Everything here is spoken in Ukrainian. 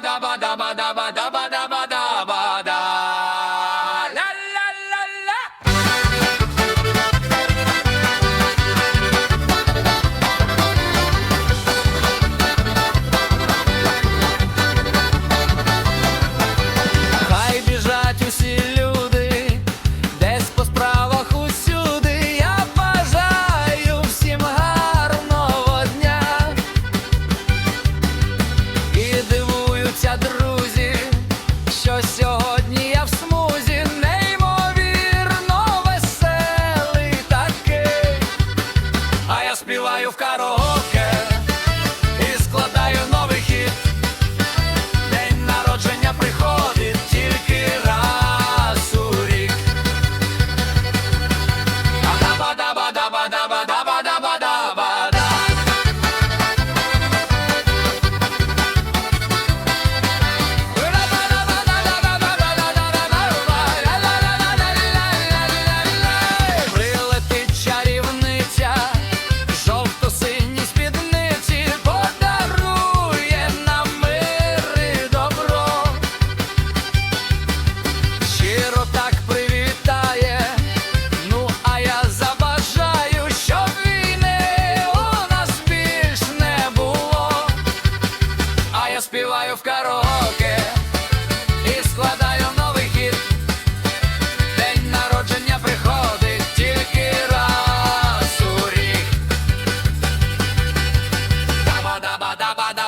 Da ba da ba da ba da ba. Співаю в в караоке і складаю новий хід. День народження приходить тільки раз у рік. Даба-даба-даба-даба